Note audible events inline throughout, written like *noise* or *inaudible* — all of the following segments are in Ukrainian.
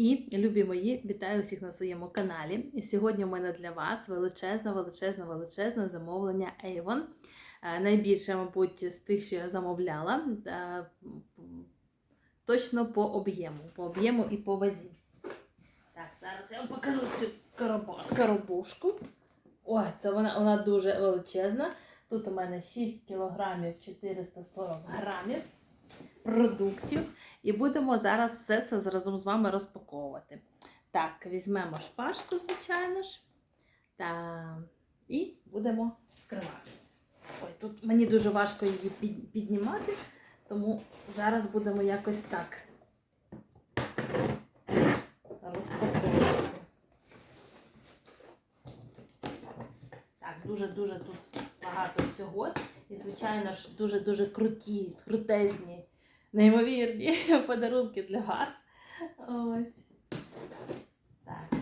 І, любі мої, вітаю всіх на своєму каналі. І сьогодні у мене для вас величезне, величезне, величезне замовлення Avon. Е, Найбільше, мабуть, з тих, що я замовляла. Е, Точно по об'єму. По об'єму і по вазі. Так, зараз я вам покажу цю коробушку. Ой, це вона, вона дуже величезна. Тут у мене 6 кг 440 грамів продуктів. І будемо зараз все це разом з вами розпаковувати. Так, візьмемо шпажку, звичайно ж. Та... І будемо скривати. Ой, тут мені дуже важко її піднімати, тому зараз будемо якось так розпаковувати. Так, дуже-дуже тут багато всього. І, звичайно ж, дуже-дуже круті, крутезні неймовірні *laughs* подарунки для вас. Ось. Так,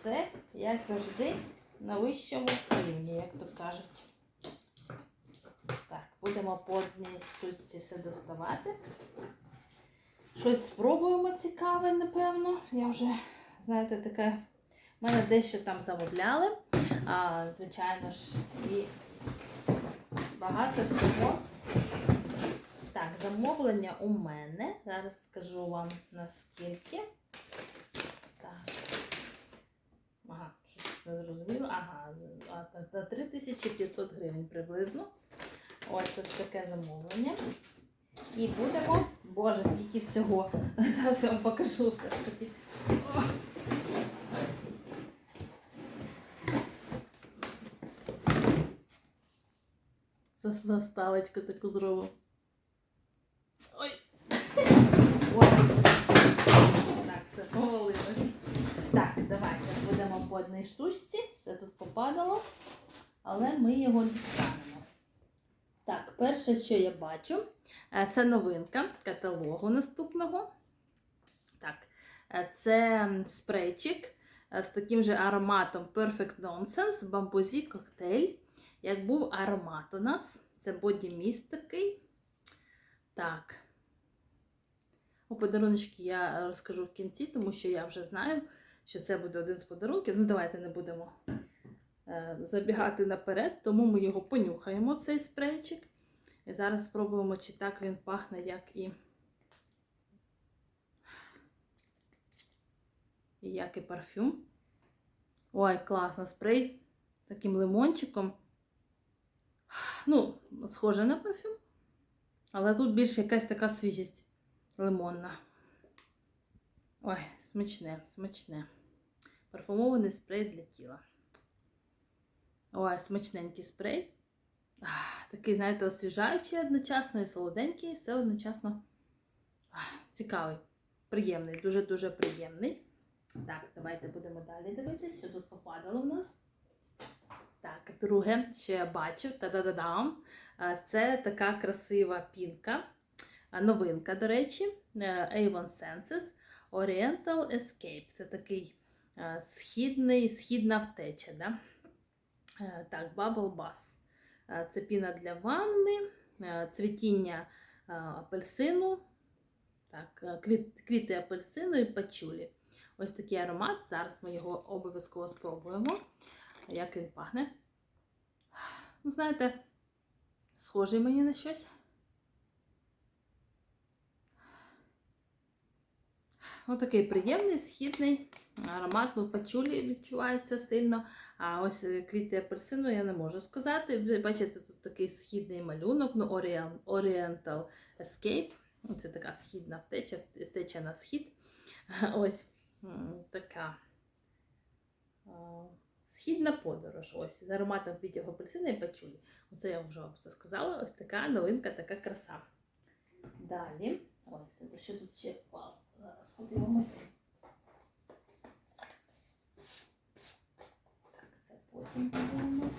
все, як завжди, на вищому рівні, як то кажуть. Так, будемо по одній штучці все доставати. Щось спробуємо цікаве, напевно. Я вже, знаєте, таке. У мене дещо там замовляли. А, звичайно ж, і багато всього. Так, замовлення у мене. Зараз скажу вам наскільки. Так. Ага, щось не зрозуміло. Ага, а, та- та 3500 гривень приблизно. Ось ось таке замовлення. І будемо. Боже, скільки всього. *laughs* Зараз я вам покажу все ж таки. Заставочку таку зробимо. Ой. Ой. Так, все повалилось. Так, давайте будемо по одній штучці. Все тут попадало, але ми його дістанемо. Так, перше, що я бачу, е, це новинка каталогу наступного. Так, е, це спрейчик е, з таким же ароматом Perfect Nonsense, бамбузі коктейль. Як був аромат у нас, це боді міст такий. Так. У подаруночки я розкажу в кінці, тому що я вже знаю, що це буде один з подарунків. Ну, давайте не будемо е, забігати наперед, тому ми його понюхаємо, цей спрейчик. І зараз спробуємо, чи так він пахне, як і, і як і парфюм. Ой, класно, спрей таким лимончиком. Ну, схоже на парфюм. Але тут більше якась така свіжість лимонна. Ой, смачне, смачне. Парфумований спрей для тіла. Ой, смачненький спрей. Ах, такий, знаєте, освіжаючий одночасно і солоденький, все одночасно ах, цікавий, приємний, дуже-дуже приємний. Так, давайте будемо далі дивитися, що тут попадало в нас. Так, друге, що я бачу, та-да-да-дам. Це така красива пінка. Новинка, до речі, е, Avon Senses Oriental Escape. Це такий е, східний, східна втеча. Да? Е, Так, Bubble. Е, Це піна для ванни, цвітіння апельсину, так, квіт- квіти апельсину і пачулі. Ось такий аромат. Зараз ми його обов'язково спробуємо. Як він пахне? Ну, знаєте, схожий мені на щось. Ось такий приємний, східний аромат, ну, пачулі відчуваються сильно. А ось е, квіти апельсину я не можу сказати. Бачите, тут такий східний малюнок, ну, Oriental Escape. Ну, Це така східна втеча, втеча на схід. *laughs* Ось така. Східна подорож, ось з ароматом квітів апельсина і пачулі. Оце я вже вам все сказала. Ось така новинка, така краса. Далі. Ось, що тут ще впало? Зараз подивимося. Так, це потім подивимось.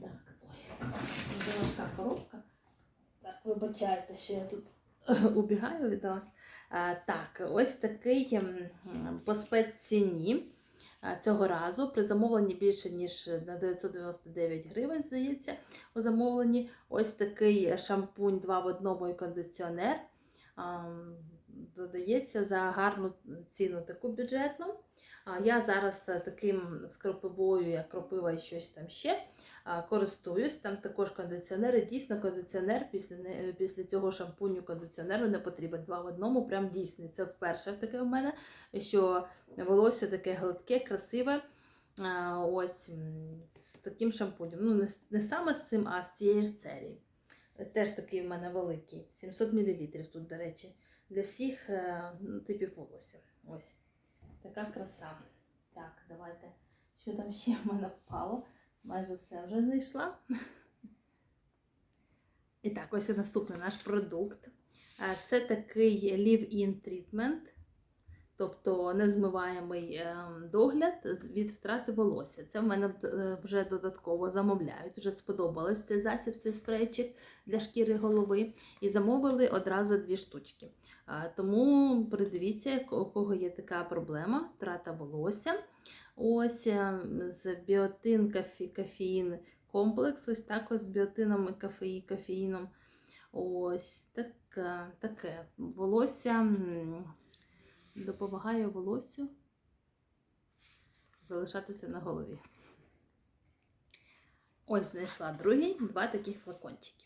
Так, ой, дуже важка коробка. Так, вибачайте, що я тут убігаю від вас. А, так, ось такий ем, по спецціні. Цього разу при замовленні більше ніж на 999 гривень, здається, у замовленні ось такий шампунь 2 в одному і кондиціонер. Додається за гарну ціну, таку бюджетну. Я зараз е, таким з кропивою, як кропива і щось там ще, користуюсь. Там також кондиціонери. Дійсно, кондиціонер після, після цього шампуню кондиціонеру не потрібен. Два в одному, прям дійсний. Це вперше таке в мене, що волосся таке гладке, красиве. Ось з таким шампунем. Ну, не саме з цим, а з цієї ж серії. Теж такий в мене великий. 700 мл тут, до речі, для всіх е, типів волосся. Ось. Така краса. Так, давайте. Що там ще в мене впало? Майже все вже знайшла. І так, ось і наступний наш продукт. Е, Це такий Live-In Treatment, тобто незмиваємий ем, догляд від втрати волосся. Це в мене е, вже додатково замовляють. Вже сподобалось цей засіб, цей спрейчик для шкіри голови. І замовили одразу дві штучки. Тому придивіться, у кого є така проблема, втрата волосся. Ось е, з біотин кофеїн комплекс, ось так ось з біотином і кофеї, кофеїном. Ось таке, таке. Волосся допомагає волоссю залишатися на голові. Ось знайшла другий, два таких флакончики.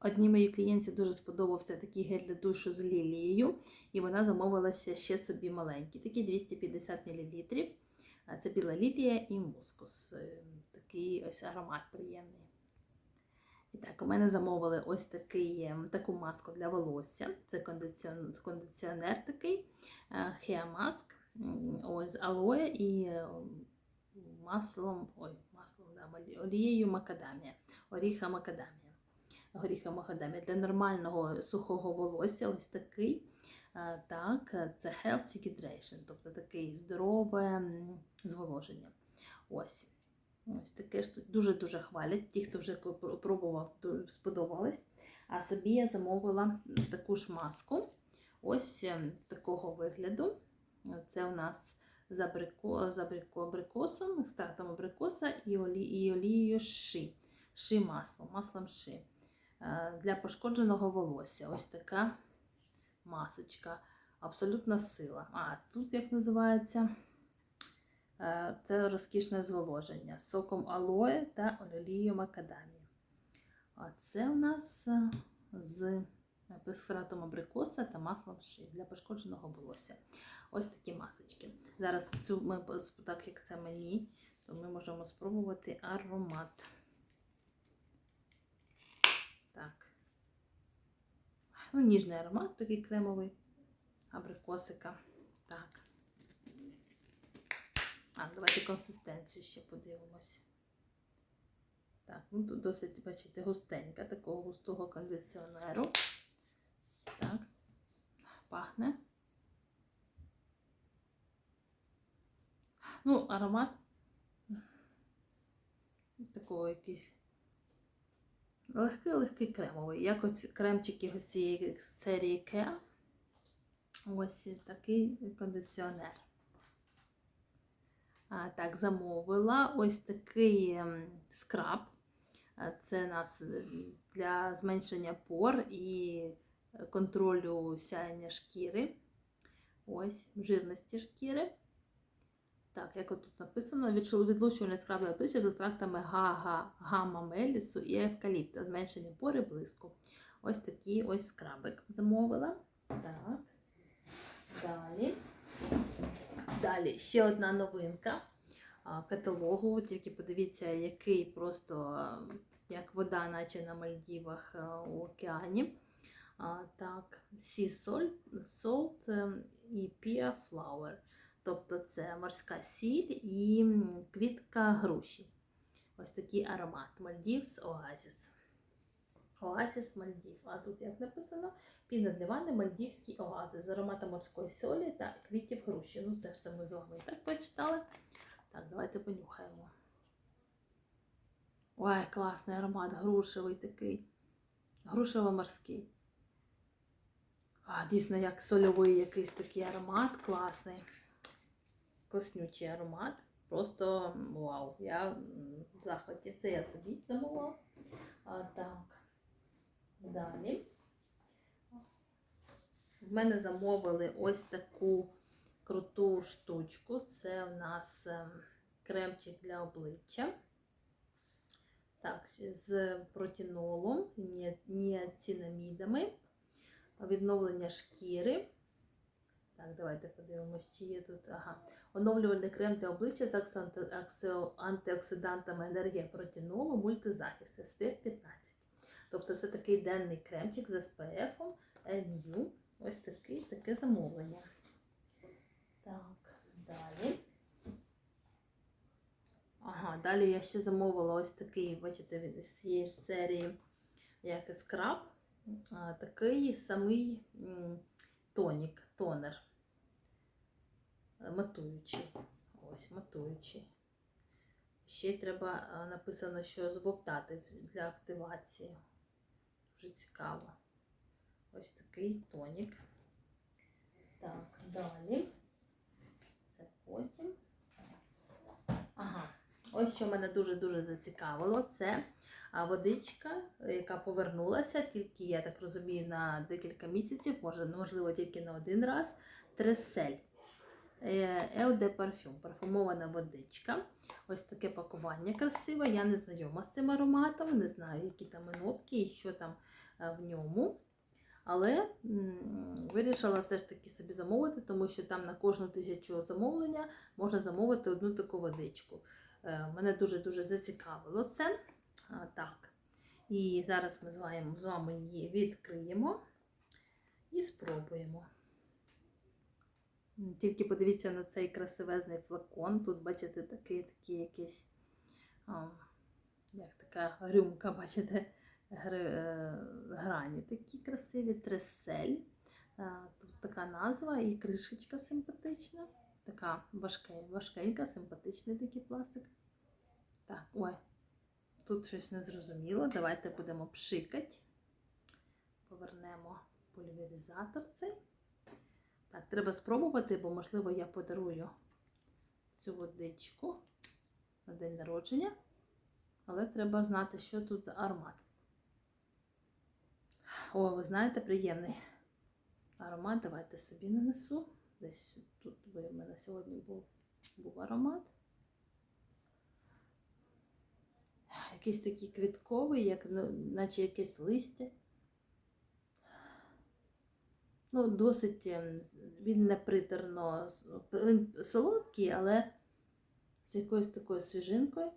Одній моїй клієнтці дуже сподобався такий гель для душу з лілією, і вона замовила ще, собі маленький, такий 250 мл. Це біла лілія і мускус. Е, Такий ось аромат приємний. І так, у мене замовили ось такий, е, таку маску для волосся. Це кондиціон, кондиціонер такий, м, ось з алоє і е, маслом, ой, маслом, да, олією макадамія, оріха макадамія. Горіха макадамія для нормального сухого волосся, ось такий. Так, це Healthy Hydration, тобто такий здорове зволоження. Ось. Ось таке ж дуже-дуже хвалять. Ті, хто вже пробував, то сподобалось. А собі я замовила таку ж маску. Ось ем, такого вигляду. Це у нас з, абрико, абрикосом, екстрактом абрикоса і, олі, і олією ши. Ши маслом, маслом ши. Е, Для пошкодженого волосся. Ось така масочка. Абсолютна сила. А тут як називається? Е, Це розкішне зволоження з соком алоє та олією макадамії. А це у нас е, з екстрактом абрикоса та маслом ши для пошкодженого волосся. Ось такі масочки. Зараз цю ми, так як це мені, то ми можемо спробувати аромат. Так. Ну, ніжний аромат, такий кремовий, абрикосика. Так. А, давайте консистенцію ще подивимось. Так, ну тут досить, бачите, густенька, такого густого кондиціонеру. Так, пахне. Ну, аромат такого якийсь легкий-легкий кремовий, як ось кремчики ось цієї серії Care. Ось такий кондиціонер. Так, замовила ось такий ем, скраб. Це нас е, для зменшення пор і контролю сяєння шкіри. Ось, жирності шкіри. Так, як тут написано, відчу- відлучувальне скраб обличчя з екстрактами гага, гамма мелісу і евкаліпта, зменшення пори блиску. Ось такий ось скрабик замовила. Так. Далі. Далі ще одна новинка каталогу. Тільки подивіться, який просто як вода, наче на Мальдівах у океані. Так, Sea Salt ем, і Pia Flower. Тобто це морська сіль і квітка груші. Ось такий аромат. Мальдівс Оазіс. Оазіс Мальдів. А тут як написано? Піна для ванни Мальдівський оазис з ароматом морської солі та квітів груші. Ну, це все ми з вами так прочитали. Так, давайте понюхаємо. Ой, класний аромат, грушевий такий. Грушево-морський. А, дійсно, як сольовий якийсь такий аромат, класний. Класнючий аромат. Просто вау. Я в захваті. Це я собі замовила. А, так. Далі. В мене замовили ось таку круту штучку. Це в нас ем, кремчик для обличчя. Так, з протінолом, ні- ніацинамідами, відновлення шкіри. Так, давайте подивимось, чи є тут. Ага. Оновлювальний крем для обличчя з антиоксидантами енергія протінолу, мультизахист SPF 15. Це такий денний кремчик з SPF NU. Ось такий, таке замовлення. Так, далі. Ага, далі я ще замовила ось такий, бачите, він з цієї серії, як скраб. Такий самий тонік, тонер. Матуючий. Ось, матуючий. Ще треба написано, що збовтати для активації. Дуже цікаво. Ось такий тонік. Так, далі. Це потім. Ага. Ось що мене дуже-дуже зацікавило. Це водичка, яка повернулася, тільки, я так розумію, на декілька місяців, може, можливо, тільки на один раз. Тресель. Eau de Parfum, парфумована водичка. Ось таке пакування красиве. Я не знайома з цим ароматом, не знаю, які там нотки і що там е, в ньому. Але вирішила все ж таки собі замовити, тому що там на кожну тисячу замовлення можна замовити одну таку водичку. Е, Мене дуже-дуже зацікавило це. Так. І зараз ми з вами її відкриємо і спробуємо. Тільки подивіться на цей красивезний флакон. Тут, бачите, такий, такий якийсь, як така рюмка, бачите, е, грані такі красиві, тресель. Тут така назва і кришечка симпатична. Така важка, важкенька, симпатичний такий пластик. Так, ой, тут щось незрозуміло. Давайте будемо пшикати. Повернемо пульверизатор цей. Так, треба спробувати, бо, можливо, я подарую цю водичку на день народження. Але треба знати, що тут за аромат. О, ви знаєте, приємний аромат. Давайте собі нанесу. Десь тут в мене сьогодні був, був аромат. Якийсь такий квітковий, як, ну, наче якесь листя. Ну, досить ем, він не приторно, він солодкий, але з якоюсь такою свіжинкою,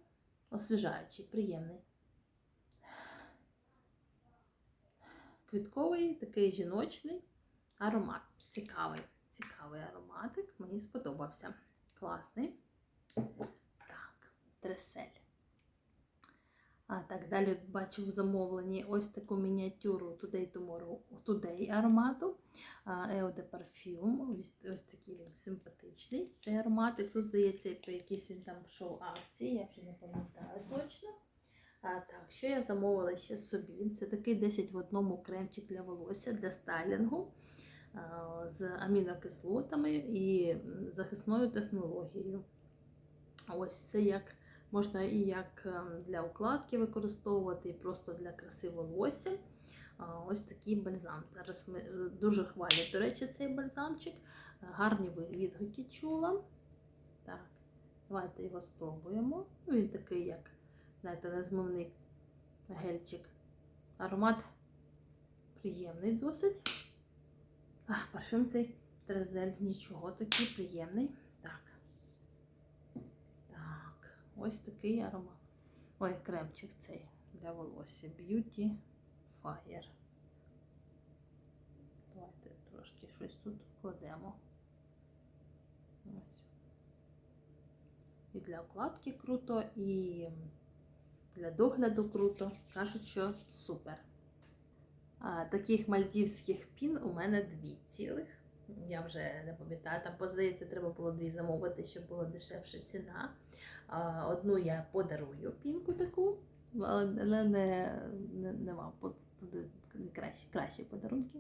освіжаючий, приємний. Квітковий, такий жіночний аромат. Цікавий, цікавий ароматик. Мені сподобався. Класний. Так, тресель. А так, далі бачу в замовленні ось таку мініатюру Today Tomorrow Today аромату. Eau de Parfum. Ось, такий він симпатичний. Цей ароматик. Тут, здається, по якійсь він там пішов акції, я вже не пам'ятаю точно. А, так, що я замовила ще собі? Це такий 10 в одному кремчик для волосся для стайлінгу а, з амінокислотами і захисною технологією. Ось це як можна і як ем, для укладки використовувати, і просто для краси волосся. Ось такий бальзам. Зараз ми е, дуже хвалять, до речі, цей бальзамчик. Е, Гарні відгуки чула. Так, давайте його спробуємо. Ну, Він такий, як, знаєте, незмивний гельчик. Аромат приємний досить. А, парфюм цей трезель нічого такий приємний. Так. Так, ось такий аромат. Ой, кремчик цей для волосся. Beauty Fire. Давайте трошки щось тут кладемо. Ось. І для укладки круто, і для догляду круто. Кажуть, що супер. А, таких мальдівських пін у мене дві цілих. Я вже не пам'ятаю, там, поздається, треба було дві замовити, щоб була дешевша ціна. Одну я подарую пінку таку, але не, не, не вам. Туди краще, кращі подарунки.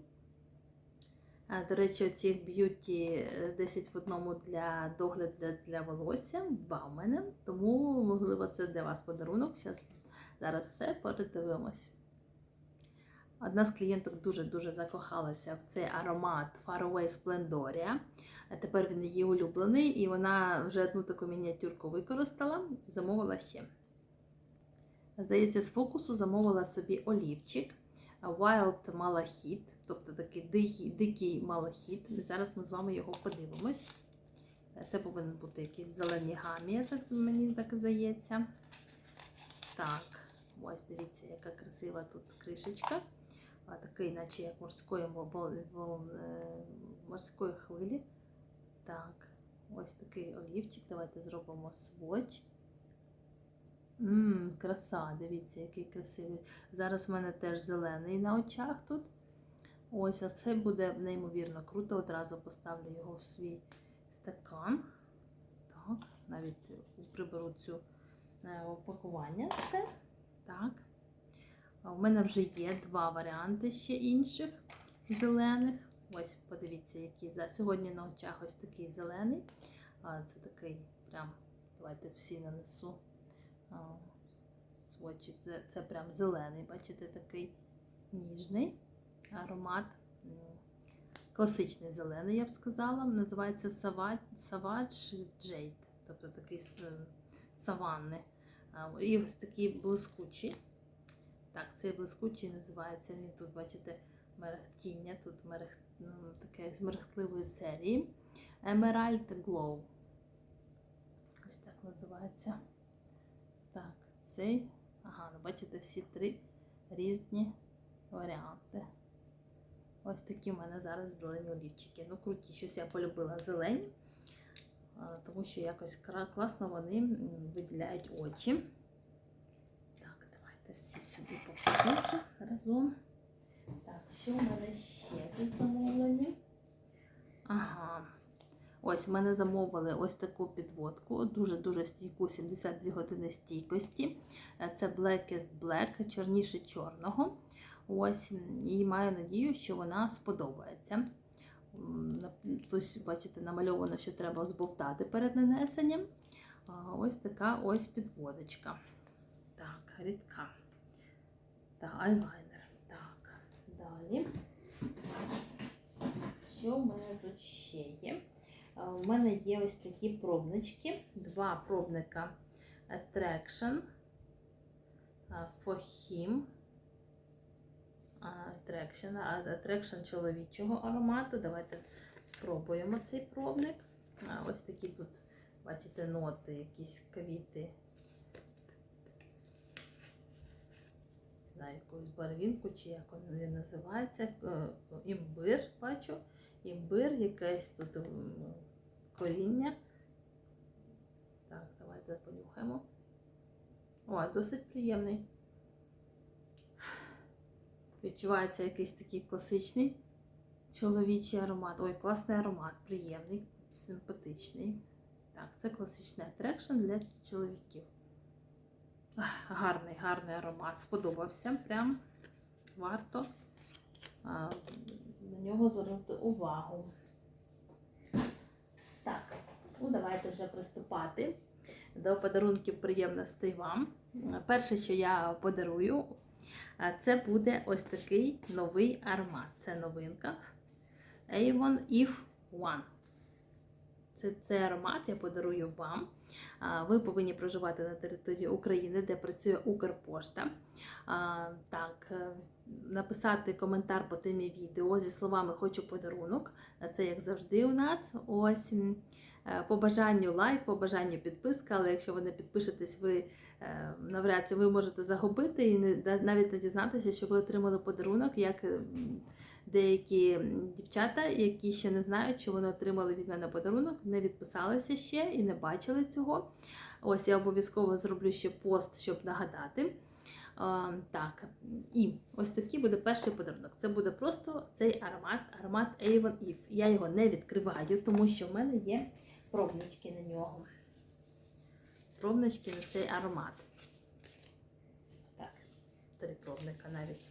А, до речі, ці б'юті 10 в одному для догляду для, для волосся. Два у мене. Тому, можливо, це для вас подарунок. Зараз, зараз все передивимось. Одна з клієнток дуже-дуже закохалася в цей аромат Faraway Splendoria. А тепер він її улюблений, і вона вже одну таку мініатюрку використала, замовила ще. Здається, з фокусу замовила собі олівчик Wild Malachit, тобто такий дикий, дикий малахіт. І зараз ми з вами його подивимось. Це повинен бути якийсь в зеленій гамі, так мені так здається. Так, ось дивіться, яка красива тут кришечка. Такий, наче як морської, е, морської хвилі. Так, ось такий олівчик. Давайте зробимо сводч. Ммм, краса, дивіться, який красивий. Зараз в мене теж зелений на очах тут. Ось, а це буде неймовірно круто. Одразу поставлю його в свій стакан. Так, навіть приберу цю е, упакування. Це. Так. У мене вже є два варіанти ще інших зелених. Ось, подивіться, який за сьогодні на очах ось такий зелений. Це такий прям, давайте всі нанесу. А, Сводчі. Це, це прям зелений, бачите, такий ніжний аромат. Класичний зелений, я б сказала. Називається Savage, Jade, тобто такий саванни. І ось такий блискучий. Так, цей блискучий називається. Він тут, бачите, мерехтіння, тут мерех... таке з мерехтливої серії. Emerald Glow. Ось так називається. Так, цей. Ага, ну бачите, всі три різні варіанти. Ось такі в мене зараз зелені олівчики. Ну, круті, щось я полюбила зелені, тому що якось класно вони виділяють очі. Так, давайте всі сюди покладу разом. Так, що в мене ще тут замовлені? Ага. Ось в мене замовили ось таку підводку, дуже-дуже стійку, 72 години стійкості. Е, Це Blackest Black, чорніше чорного. Ось, і маю надію, що вона сподобається. Тут, бачите, намальовано, що треба збовтати перед нанесенням. Ось така ось підводочка. Так, рідка. Так, айлайнер. Далі. Що в мене тут ще є? У мене є ось такі пробнички. Два пробника Attraction а, for him. Attraction, Attraction чоловічого аромату. Давайте спробуємо цей пробник. Ось такі тут, бачите, ноти, якісь квіти. Знаю, якусь барвінку, чи як він називається. Е, Імбир, бачу. Імбир, якесь тут коріння. Так, давайте понюхаємо. О, досить приємний. Відчувається якийсь такий класичний чоловічий аромат. Ой, класний аромат, приємний, симпатичний. Так, це класичний атрекшн для чоловіків. Гарний, гарний аромат. Сподобався. Прям варто а, на нього звернути увагу. Так, ну давайте вже приступати до подарунків приємностей вам. Перше, що я подарую, це буде ось такий новий аромат. Це новинка Avon If One. Це цей аромат я подарую вам. Ви повинні проживати на території України, де працює Укрпошта. Так, е, написати коментар по темі відео зі словами Хочу подарунок. Це як завжди у нас. Ось е, по бажанню лайк, по бажанню підписка, але якщо ви не підпишетесь, ви е, навряд чи ви можете загубити і навіть не дізнатися, що ви отримали подарунок, як деякі дівчата, які ще не знають, що вони отримали від мене подарунок, не відписалися ще і не бачили цього. Ось я обов'язково зроблю ще пост, щоб нагадати. А, так, і ось такий буде перший подарунок. Це буде просто цей аромат, аромат Avon Eve. Я його не відкриваю, тому що в мене є пробнички на нього. Пробнички на цей аромат. Так, три пробника навіть.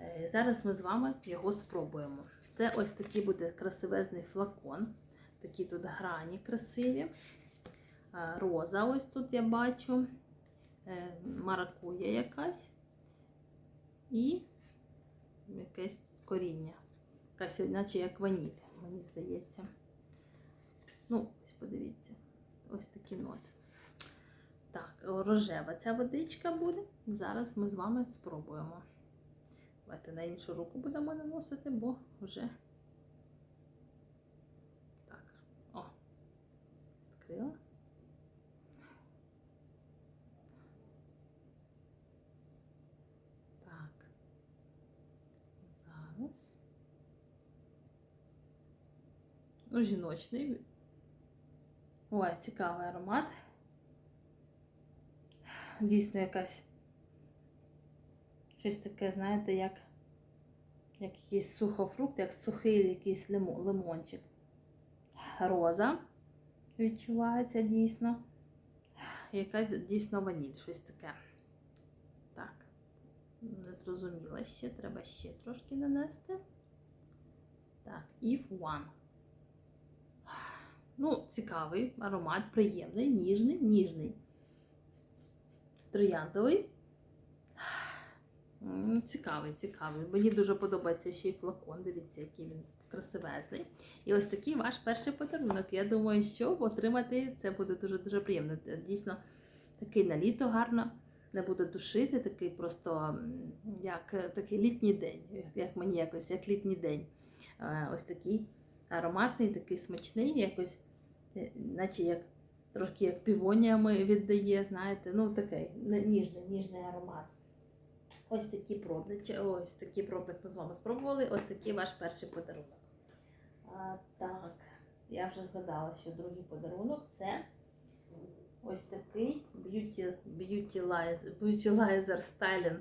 Е, Зараз ми з вами його спробуємо. Це ось такий буде красивезний флакон. Такі тут грані красиві. Е, Роза ось тут я бачу. Е, Маракуя якась. І якесь коріння. Якась, наче як ваніль, мені здається. Ну, ось подивіться. Ось такі ноти. Так, рожева ця водичка буде. Зараз ми з вами спробуємо. Давайте на іншу руку будемо наносити, бо вже. Так, о, відкрила. Так. Зараз. Ну, жіночний. Ой, цікавий аромат. Дійсно якась щось таке, знаєте, як, як якийсь сухофрукт, як сухий якийсь лимо- лимончик. Роза відчувається дійсно. Якась дійсно ваніль, щось таке. Так, не зрозуміла ще, треба ще трошки нанести. Так, If One. Ну, цікавий аромат, приємний, ніжний, ніжний. Трояндовий. М, Цікавий, цікавий. Мені дуже подобається ще й флакон. Дивіться, який він красивезний. І ось такий ваш перший подарунок. Я думаю, що отримати це буде дуже-дуже приємно. Дійсно, такий на літо гарно, не буде душити, такий просто як такий літній день, як мені якось, як літній день. Е, Ось такий ароматний, такий смачний, якось, е, наче як трошки як півоніями віддає, знаєте, ну такий ніжний, ніжний аромат. Ось такі пробничі, ось такі пробник ми з вами спробували. Ось такий ваш перший подарунок. А, так, я вже згадала, що другий подарунок це ось такий Beauty, Beautylizer, Beautylizer Styling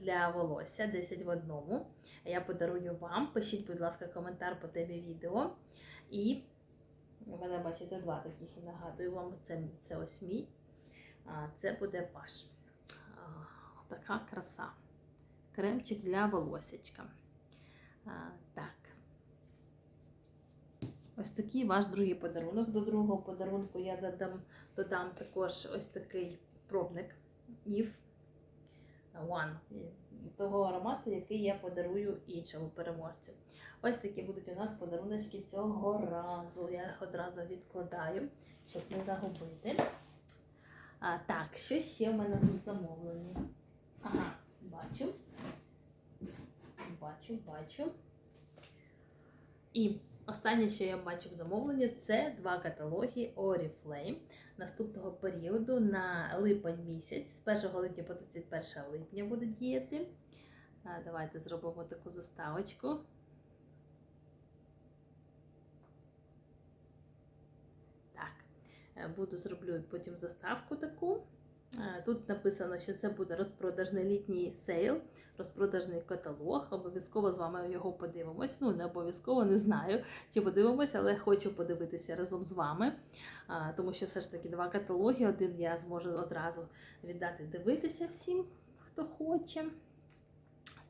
для волосся 10 в одному. Я подарую вам. Пишіть, будь ласка, коментар по темі відео. І у мене, бачите, два таких і нагадую вам, це, це ось мій. А це буде ваш. Така краса. Кремчик для волосечка. А, так. Ось такий ваш другий подарунок. До другого подарунку я додам, додам також ось такий пробник Eve One. Того аромату, який я подарую іншому переможцю. Ось такі будуть у нас подаруночки цього разу. Я їх одразу відкладаю, щоб не загубити. А, так, що ще в мене тут замовлені? Ага, бачу. Бачу, бачу. І останнє, що я бачу в замовленні, це два каталоги Oriflame наступного періоду на липень місяць. З 1 липня по 31 липня буде діяти. Давайте зробимо таку заставочку. Так, е, буду зроблю потім заставку таку. Е, Тут написано, що це буде розпродажний літній сейл, розпродажний каталог. Обов'язково з вами його подивимось. Ну, не обов'язково не знаю, чи подивимось, але хочу подивитися разом з вами. Тому що все ж таки два каталоги. Один я зможу одразу віддати дивитися всім, хто хоче.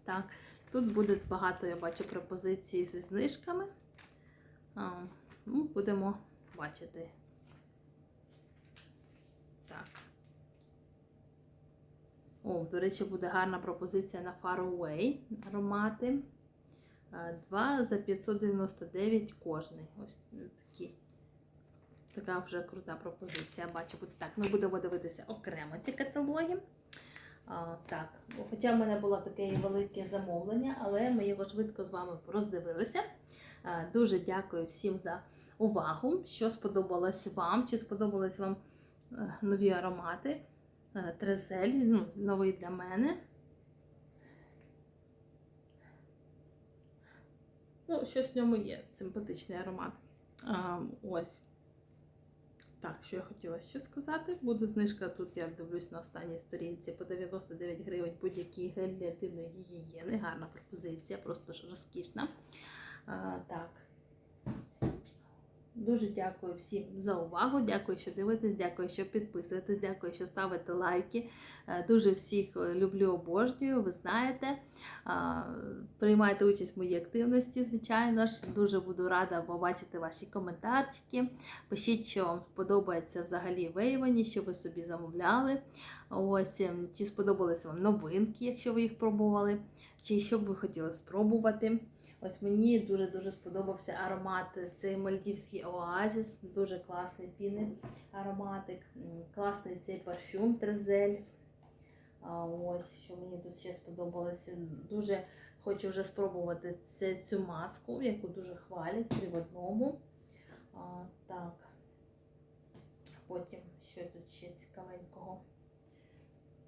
Так, тут буде багато, я бачу, пропозицій зі знижками. Ну, будемо бачити. Так. О, до речі, буде гарна пропозиція на Far аромати. Е, Два за 599 кожний. Ось такі. Така вже крута пропозиція. Бачу, буде так. Ми будемо дивитися окремо ці каталоги. А, так, хоча в мене було таке велике замовлення, але ми його швидко з вами роздивилися. А, дуже дякую всім за увагу, що сподобалось вам, чи сподобались вам е, нові аромати. Е, Трезель, ну, новий для мене. Ну, щось в ньому є, симпатичний аромат. А, ось. Так, що я хотіла ще сказати. Буде знижка тут, я дивлюсь на останній сторінці по 99 гривень будь-який гель для інтимної гігієни. Гарна пропозиція, просто ж розкішна. А, так. Дуже дякую всім за увагу. Дякую, що дивитесь, дякую, що підписуєтесь, дякую, що ставите лайки. Е, Дуже всіх е, люблю, обожнюю, ви знаєте. Приймайте участь в моїй активності, звичайно ж. Дуже буду рада побачити ваші коментарчики. Пишіть, що вам подобається взагалі виявлені, що ви собі замовляли. Ось, ем, чи сподобалися вам новинки, якщо ви їх пробували, чи що б ви хотіли спробувати. Ось мені дуже-дуже сподобався аромат. Цей мальдівський оазіс, дуже класний піни ароматик. Класний цей парфюм Трезель. Ось що мені тут ще сподобалося. Дуже хочу вже спробувати цю маску, яку дуже хвалять три в одному. А, так. Потім що тут ще цікавенького.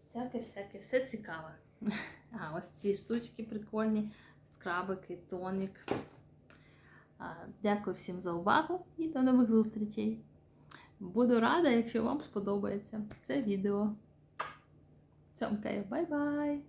Всяке, всяке, все цікаве. *laughs* А, ось ці штучки прикольні, скрабики, тонік. Дякую всім за увагу і до нових зустрічей. Буду рада, якщо вам сподобається це відео. Цьомкаю, бай-бай!